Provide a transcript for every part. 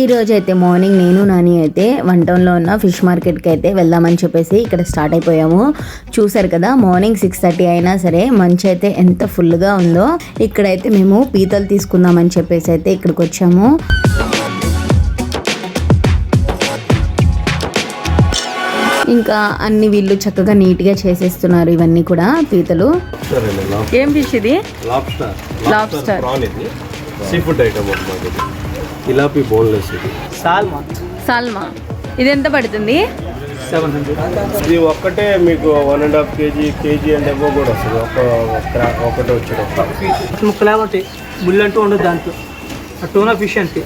ఈ రోజు అయితే మార్నింగ్ నేను నాని అయితే వన్ టౌన్లో ఉన్న ఫిష్ మార్కెట్కి అయితే వెళ్దామని చెప్పేసి ఇక్కడ స్టార్ట్ అయిపోయాము. చూసారు కదా మార్నింగ్ సిక్స్ థర్టీ అయినా సరే మంచి అయితే ఎంత ఫుల్గా ఉందో ఇక్కడైతే మేము పీతలు తీసుకుందామని చెప్పేసి అయితే ఇక్కడికి వచ్చాము. ఇంకా అన్ని వీళ్ళు చక్కగా నీట్గా చేసేస్తున్నారు ఇవన్నీ కూడా పీతలు. ఏం ఫిష్ ఇది? లాబ్స్టర్ ఇది. సీ ఫుడ్ ఐటమ్ ఇలాపి బోన్లెస్ ఇది. సాల్మా. సాల్మా. ఇది ఎంత పడుతుంది? Seven hundred. ఇది ఒక్కటే మీకు one and half KG KG and above కూడా వస్తుంది. ఒక ఒక- ఒకటే వచ్చేటప్పుడు ముక్కలాగా ఉంటాయి ముళ్ళు అంటూ ఉండదు దాంట్లో. ఆ టూనా ఫిష్ అంతే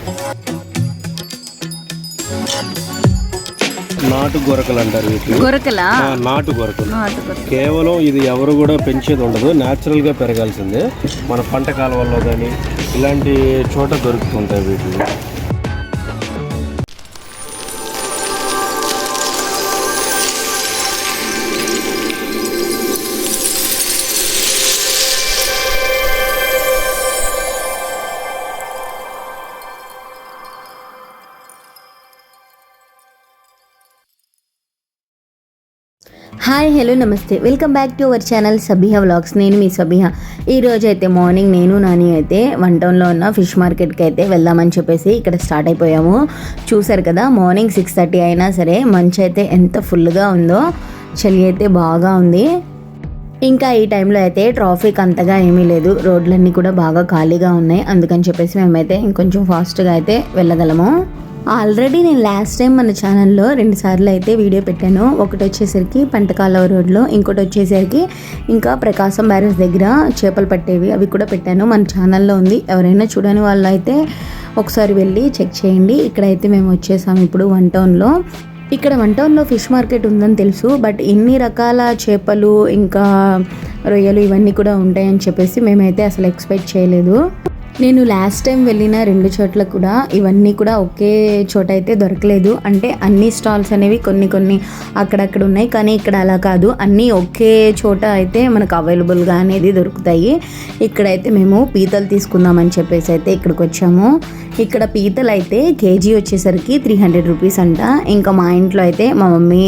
నాటు గొరకలు అంటారు వీటిని. గొరకలా? నాటు గొరకలు. కేవలం ఇది ఎవరు కూడా పెంచేది ఉండదు. న్యాచురల్గా పెరగాల్సిందే. మన పంట కాలువల్లో కానీ ఇలాంటి చోట దొరుకుతుంటాయి వీటిని హాయ్ హలో నమస్తే. Welcome back to our channel Sabiha vlogs. నేను మీ సబిహ. ఈ అయితే మార్నింగ్ నేను నాని అయితే వన్ టౌన్లో ఉన్న ఫిష్ మార్కెట్కి అయితే వెళ్దామని చెప్పేసి ఇక్కడ స్టార్ట్ అయిపోయాము. చూసారు కదా మార్నింగ్ సిక్స్ థర్టీ అయినా సరే మంచి అయితే ఎంత ఫుల్గా ఉందో చలి అయితే బాగా ఉంది. ఇంకా ఈ టైంలో అయితే ట్రాఫిక్ అంతగా ఏమీ లేదు. రోడ్లన్నీ కూడా బాగా ఖాళీగా ఉన్నాయి. అందుకని చెప్పేసి మేమైతే ఇంకొంచెం ఫాస్ట్గా అయితే వెళ్ళగలము. ఆల్రెడీ నేను లాస్ట్ టైం మన ఛానల్లో రెండు సార్లు అయితే వీడియో పెట్టాను. ఒకటి వచ్చేసరికి పంటకాలవ రోడ్లో ఇంకోటి వచ్చేసరికి ఇంకా ప్రకాశం బ్యారేజ్ దగ్గర చేపలు పట్టేవి అవి కూడా పెట్టాను. మన ఛానల్లో ఉంది. ఎవరైనా చూడని వాళ్ళు అయితే ఒకసారి వెళ్ళి చెక్ చేయండి. ఇక్కడైతే మేము వచ్చేసాము ఇప్పుడు వన్ టౌన్లో ఇక్కడ వన్ టౌన్లో ఫిష్ మార్కెట్ ఉందని తెలుసు. బట్ ఇన్ని రకాల చేపలు ఇంకా రొయ్యలు ఇవన్నీ కూడా ఉంటాయని చెప్పేసి మేమైతే అసలు ఎక్స్పెక్ట్ చేయలేదు. నేను లాస్ట్ టైం వెళ్ళిన రెండు చోట్ల కూడా ఇవన్నీ కూడా ఒకే చోట అయితే దొరకలేదు. అంటే అన్ని స్టాల్స్ అనేవి కొన్ని కొన్ని అక్కడక్కడ ఉన్నాయి. కానీ ఇక్కడ అలా కాదు. అన్నీ ఒకే చోట అయితే మనకు అవైలబుల్గా అనేది దొరుకుతాయి. ఇక్కడైతే మేము పీతలు తీసుకుందామని చెప్పేసి అయితే ఇక్కడికి వచ్చాము. ఇక్కడ పీతలు అయితే కేజీ వచ్చేసరికి త్రీ హండ్రెడ్ రూపీస్ అంట. ఇంకా మా ఇంట్లో అయితే మా మమ్మీ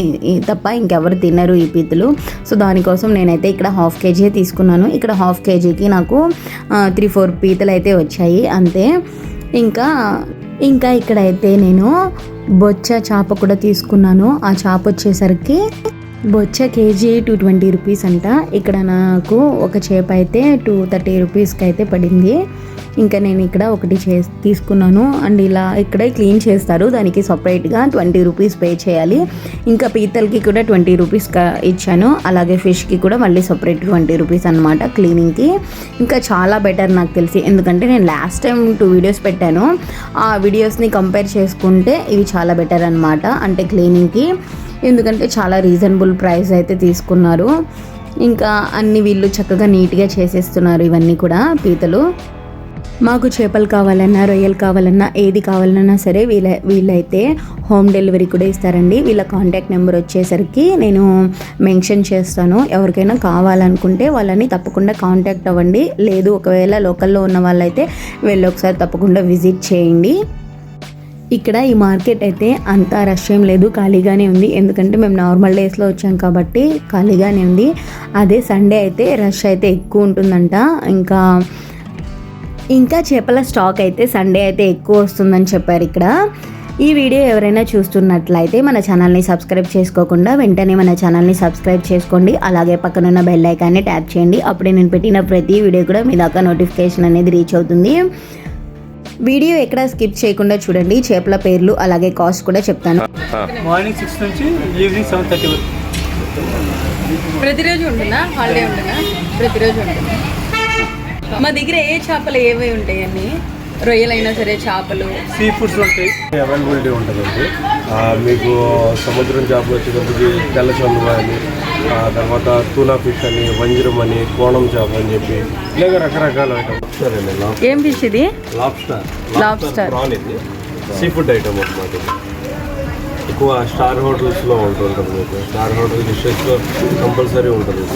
తప్ప ఇంకెవరు తినరు ఈ పీతలు. సో దానికోసం నేనైతే ఇక్కడ హాఫ్ కేజీ తీసుకున్నాను. ఇక్కడ హాఫ్ కేజీకి నాకు త్రీ ఫోర్ పీతలు అయితే వచ్చాయి. అంతే. ఇంకా ఇంకా ఇక్కడైతే నేను బొచ్చ చేప కూడా తీసుకున్నాను. ఆ చేప వచ్చేసరికి బొచ్చ కేజీ టూ ట్వంటీ రూపీస్ అంట. ఇక్కడ నాకు ఒక చేప అయితే టూ థర్టీ రూపీస్కి అయితే పడింది. ఇంకా నేను ఇక్కడ ఒకటి చే తీసుకున్నాను. అండ్ ఇలా ఇక్కడే క్లీన్ చేస్తారు. దానికి సపరేట్గా ట్వంటీ రూపీస్ పే చేయాలి. ఇంకా పీతలకి కూడా ట్వంటీ రూపీస్ ఇచ్చాను. అలాగే ఫిష్కి కూడా మళ్ళీ సపరేట్ ట్వంటీ రూపీస్ అనమాట క్లీనింగ్కి. ఇంకా చాలా బెటర్ నాకు తెలిసి. ఎందుకంటే నేను లాస్ట్ టైం టూ వీడియోస్ పెట్టాను. ఆ వీడియోస్ని కంపేర్ చేసుకుంటే ఇవి చాలా బెటర్ అనమాట అంటే క్లీనింగ్కి. ఎందుకంటే చాలా రీజనబుల్ ప్రైస్ అయితే తీసుకున్నారు. ఇంకా అన్ని వీళ్ళు చక్కగా నీట్గా చేసేస్తున్నారు ఇవన్నీ కూడా పీతలు. మాకు చేపలు కావాలన్నా రొయ్యలు కావాలన్నా ఏది కావాలన్నా సరే వీళ్ళ వీళ్ళైతే హోమ్ డెలివరీ కూడా ఇస్తారండి. వీళ్ళ కాంటాక్ట్ నెంబర్ వచ్చేసరికి నేను మెన్షన్ చేస్తాను. ఎవరికైనా కావాలనుకుంటే వాళ్ళని తప్పకుండా కాంటాక్ట్ అవ్వండి. లేదు ఒకవేళ లోకల్లో ఉన్న వాళ్ళైతే వెళ్ళి ఒకసారి తప్పకుండా విజిట్ చేయండి. ఇక్కడ ఈ మార్కెట్ అయితే అంత రష్ ఏం లేదు ఖాళీగానే ఉంది. ఎందుకంటే మేము నార్మల్ డేస్లో వచ్చాం కాబట్టి ఖాళీగానే ఉంది. అదే సండే అయితే రష్ అయితే ఎక్కువ ఉంటుందంట. ఇంకా ఇంకా చేపల స్టాక్ అయితే సండే అయితే ఎక్కువ వస్తుందని చెప్పారు ఇక్కడ. ఈ వీడియో ఎవరైనా చూస్తున్నట్లయితే మన ఛానల్ని సబ్స్క్రైబ్ చేసుకోకుండా వెంటనే మన ఛానల్ని సబ్స్క్రైబ్ చేసుకోండి. అలాగే పక్కనున్న బెల్ ఐకాన్ని ట్యాప్ చేయండి. అప్పుడే నేను పెట్టిన ప్రతి వీడియో కూడా మీ దాకా నోటిఫికేషన్ అనేది రీచ్ అవుతుంది. వీడియో ఎక్కడ స్కిప్ చేయకుండా చూడండి. చేపల పేర్లు అలాగే కాస్ట్ కూడా చెప్తాను. మార్నింగ్ సిక్స్ నుంచి ఈవినింగ్ సెవెన్ థర్టీ వరకు. ప్రతిరోజు ఉంటుందా? హాలిడే ఉంటుందా? ప్రతిరోజు ఉంటుంది? మా దగ్గర ఏ చేపలు ఏవి ఉంటాయి అన్ని? రొయ్యలైనా సరే చేపలు. సీ ఫుడ్స్ ఉంటాయి. అవైలబిలిటీ ఉంటుందండి. ఆ, మీకు సముద్రం చేపలు వచ్చేటప్పటికి తెల్ల చందువ అని తర్వాత తూనా ఫిష్ అని వంజరం అని కోణం చేప అని చెప్పి ఇలాగ రకరకాల ఐటమ్ ఏం ఫిష్ ఇది? లాబ్స్టర్. ప్రాన్ ఇది. సీ ఫుడ్ ఐటమ్ అనమాట. ఎక్కువ స్టార్ హోటల్స్లో ఉంటుంటుంది మీకు. స్టార్ హోటల్ డిషెస్లో కంపల్సరీ ఉంటుంది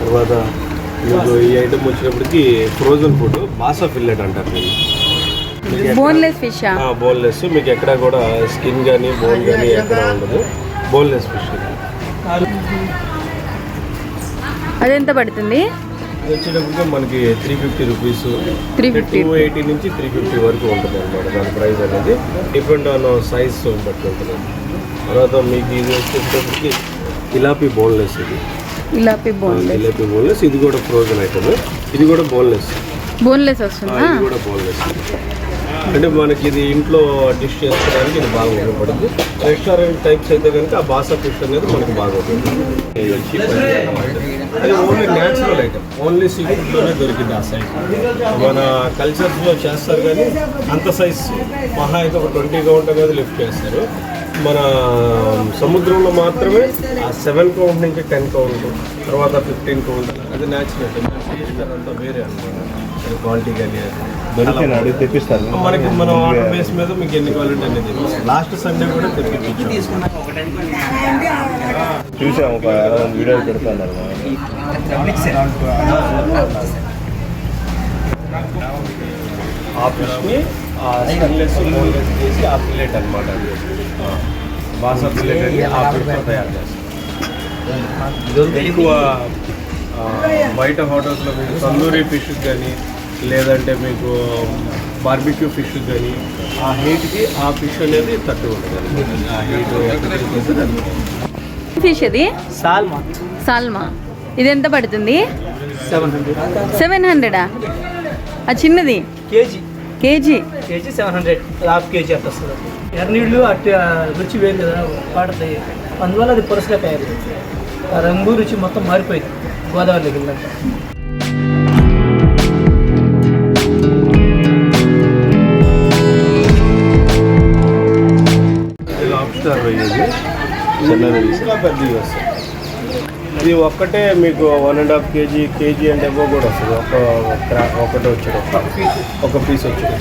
తర్వాత మీకు ఈ ఐటమ్ వచ్చినప్పటికి ఫ్రోజన్ ఫుడ్ బాసా ఫిల్లెట్ అంటారు దీన్ని. బోన్లెస్ ఫిషా బోన్లెస్ మీకు ఎక్కడ కూడా స్కిన్ కానీ బోన్ కానీ ఎక్కడ ఉండదు. బోన్లెస్ ఫిష్ అదెంత పడుతుంది? ఇది వచ్చేటప్పటికి మనకి three fifty rupees 350. Two eighty నుంచి త్రీ ఫిఫ్టీ వరకు ఉంటుంది అనమాట దాని ప్రైస్ అనేది డిపెండ్ ఆన్ సైజ్ బట్టి ఉంటుంది. తర్వాత మీకు ఇది వచ్చేటప్పటికి ఇలాపి బోన్లెస్ ఇది. ఇలాపి బోన్లెస్. ఇలాపి బోన్లెస్. ఇది కూడా ఫ్రోజన్ ఐటమ్ ఇది కూడా బోన్లెస్ బోన్లెస్ వస్తుందా? ఇది కూడా బోన్లెస్ అంటే మనకి ఇది ఇంట్లో డిష్ చేసుకోవడానికి ఇది బాగా ఉపయోగపడుతుంది. రెస్టారెంట్ టైప్స్ అయితే కనుక ఆ బాసా ఫిష్ అనేది మనకి బాగా ఉపయోగపడుతుంది. అది only natural item only sea ఫుడ్లోనే దొరికింది ఆ సైజ్ మన కల్చర్స్లో చేస్తారు కానీ అంత సైజ్ మహా అయితే ఒక ట్వంటీ కౌంట్ అనేది లిఫ్ట్ చేస్తారు. మన సముద్రంలో మాత్రమే ఆ సెవెన్ కౌంట్ నుంచి టెన్ కౌంట్ తర్వాత ఫిఫ్టీన్ కౌంట్. అది న్యాచురల్ అంతా వేరే అనమాట క్వాలిటీ కానీ తెప్పిస్తారు. మనకి మనం ఆర్డర్ బేస్ మీద మీకు ఎన్ని క్వాలిటీ అనేది లాస్ట్ సండే కూడా తెప్పించాం. చూసాం ఒక వీడియోలు పెడుతున్నారు. ఆ ఫిష్ని చేసి ఆ పిల్లెట్ అనమాట అది. ఆ, బాసా పిల్లెట్ అని ఆ తయారు చేస్తాం ఎక్కువ బయట హోటల్స్లో మీకు తందూరి ఫిష్ కానీ లేదంటే మీకు బార్బిక్యూ ఫిష్ కానీ ఆ హీట్కి ఆ ఫిష్ అనేది తట్టు ఉంటుంది ఆ హీట్ ఫిష్ ఇది సాల్మా. సాల్మా. ఇది ఎంత పడుతుంది? Seven hundred. సెవెన్ హండ్రెడా? ఆ చిన్నది? KG. KG? KG seven hundred. Half KG అట్లా వస్తుంది. ఎర్రనీళ్ళు అటు రుచి వేరు కదా పాడతాయి అందువల్ల అది పొరసగా తయారు. ఆ రంగు రుచి మొత్తం మారిపోయింది. గోదావరిలోకి వెళ్ళాక లాబ్స్టర్ చిన్నది ఇంకా పెద్దది వస్తుంది ఇది ఒక్కటే మీకు one and half KG KG and above కూడా వస్తుంది ఒక ఒకటే వచ్చాడు ఒక పీస్ వచ్చాడు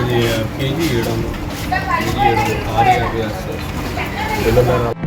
ఇది కేజీ ఏడు వందలు. కేజీ ఏడు వందలు. ఆరు యాభై వస్తుంది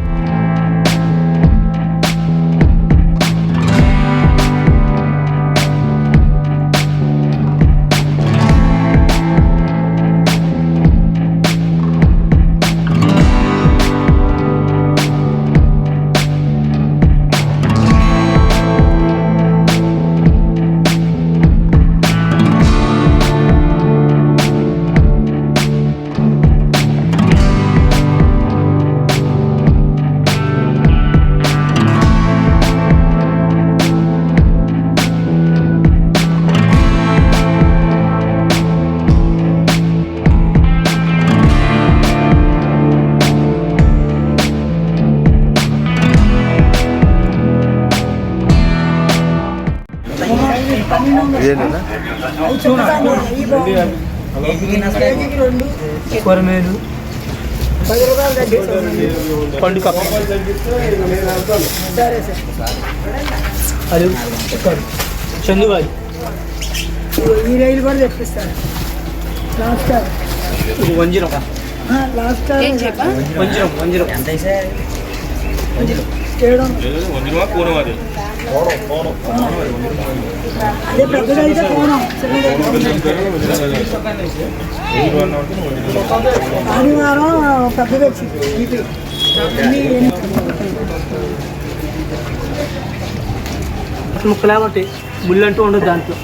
కొరమేలు పండు కప్ప అది చందుబాయి ఈ రైలు కూడా తెప్పిస్తారు లాస్ట్ టైం వంజిరం లాస్ట్ టైం ఏం చెప్పా వంజిరం వంజిరం చేయడం అదే పెద్దదైతే అయితే వచ్చింది కాబట్టి ముళ్ళు అంటూ ఉండదు దాంట్లో.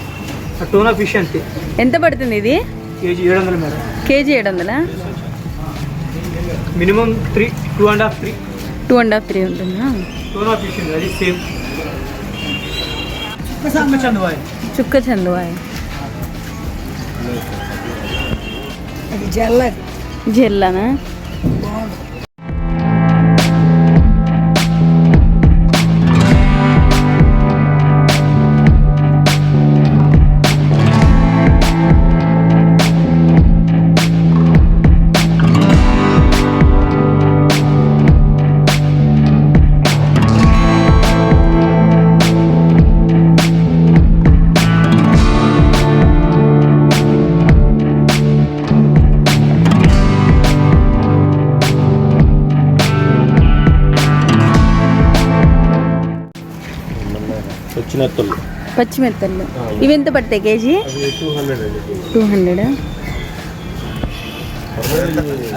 ఆ టోనా ఫిష్ అంతే ఎంత పడుతుంది ఇది? కేజీ ఏడు వందలు మేడం. కేజీ ఏడు వందలా? Minimum three two and half three. Two and half three ఉంటుందా? టోనా ఫిష్ ఉంది అది సేమ్. చందుబాయి చుక్క చందువాయ్. అది జల్లది. జెల్లనా? వచ్చినత్తులు పచ్చిమిరపకాయలు. ఇవి. ఎంత పడతాయి కేజీ? అది టూ హండ్రెడ్ అండి టూ హండ్రెడ్?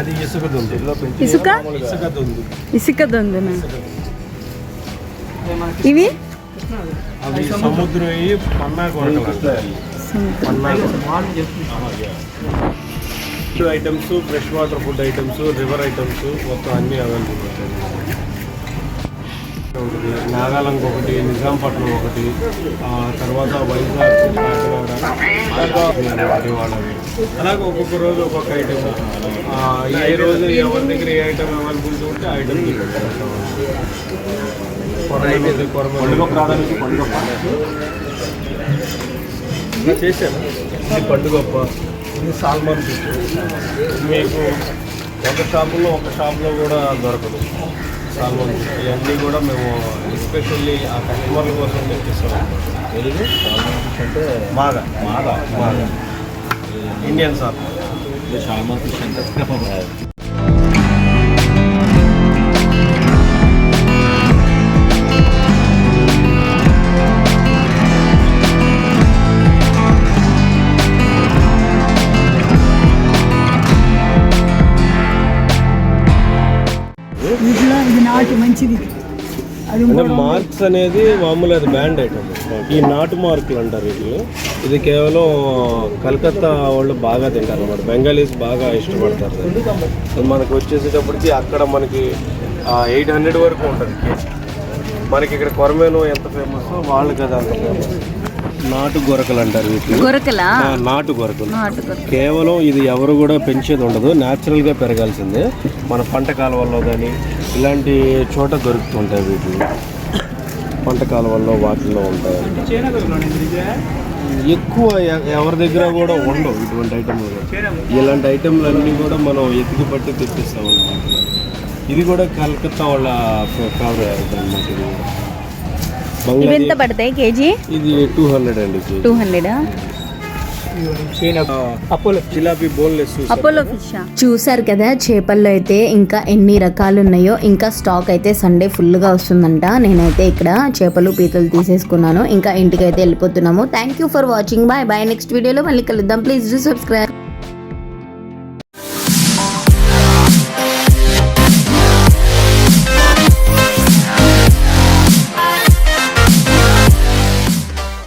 అది ఇసుక? ఇసుక ఇసుక దుంది ఇసుక దొందున ఇవి? అవి సముద్రం items fresh water food items river items మొత్తం అన్నీ అవైలబుల్ ఉంటాయి. ఒకటి నాగాలంకి ఒకటి నిజాంపట్నం ఒకటి ఆ తర్వాత వైజాగ్ కాకినాడ వాళ్ళవి. అలాగే ఒక్కొక్క రోజు ఒక్కొక్క ఐటమ్ ఏ రోజు ఎవరి దగ్గర ఏ ఐటమ్ అవైలబిలిటీ ఉంటే ఆ ఐటమ్ పండుగ ప్రాధాన్యత పండుగ చేశాను ఇది పండుగప్ప ఇది సాల్మన్ మీకు ఒక షాపులో ఒక షాప్లో కూడా దొరకదు. ఫిష్ ఇవన్నీ కూడా మేము ఎస్పెషల్లీ ఆ కస్టమర్ల కోసం తెప్పిస్తాం తెలుగు అంటే మాగా మాగా మాగా ఇండియన్ సాల్మన్ ఫిష్ అంటే. మంచిది. అది అంటే మార్క్స్ అనేది మామూలు అది బ్యాండ్ ఐటమ్. ఈ నాటు మార్కులు అంటారు వీటిని ఇది కేవలం కలకత్తా వాళ్ళు బాగా తింటారు అన్నమాట బెంగాలీస్ బాగా ఇష్టపడతారు. అది మనకి వచ్చేసేటప్పటికి అక్కడ మనకి ఎయిట్ హండ్రెడ్ వరకు ఉంటుంది మనకి ఇక్కడ కొరమేను ఎంత ఫేమస్ వాళ్ళకి అది అంత ఫేమస్. నాటు గొరకలు అంటారు వీటిని. నాటు గొరకలు. కేవలం ఇది ఎవరు కూడా పెంచేది ఉండదు. న్యాచురల్గా పెరగాల్సిందే. మన పంట కాలువల్లో కానీ ఇలాంటి చోట దొరుకుతుంటాయి వీటిని. పంట కాలువల్లో వాటిల్లో ఉంటాయి. ఎక్కువ ఎవరి దగ్గర కూడా ఉండవు ఇటువంటి ఐటమ్లు కూడా. ఇలాంటి ఐటమ్లు అన్నీ కూడా మనం ఎతికి పట్టి తెప్పిస్తాం అన్నమాట. ఇది కూడా కలకత్తా వాళ్ళ ఫేవరెట్ ఐటమ్ అన్నమాట ఇది. ఎంత పడతాయి కేజీ? ఇది టూ హండ్రెడ్ అండి టూ హండ్రెడా? చూసారు కదా చేపల్లో అయితే ఇంకా ఎన్ని రకాలు ఉన్నాయో ఇంకా స్టాక్ అయితే సండే ఫుల్గా వస్తుందంట. నేనైతే ఇక్కడ చేపలు పీతలు తీసేసుకున్నాను. ఇంకా ఇంటికి అయితే వెళ్ళిపోతున్నాము thank you for watching bye bye next వీడియోలో మళ్ళీ కలుద్దాం. Please do subscribe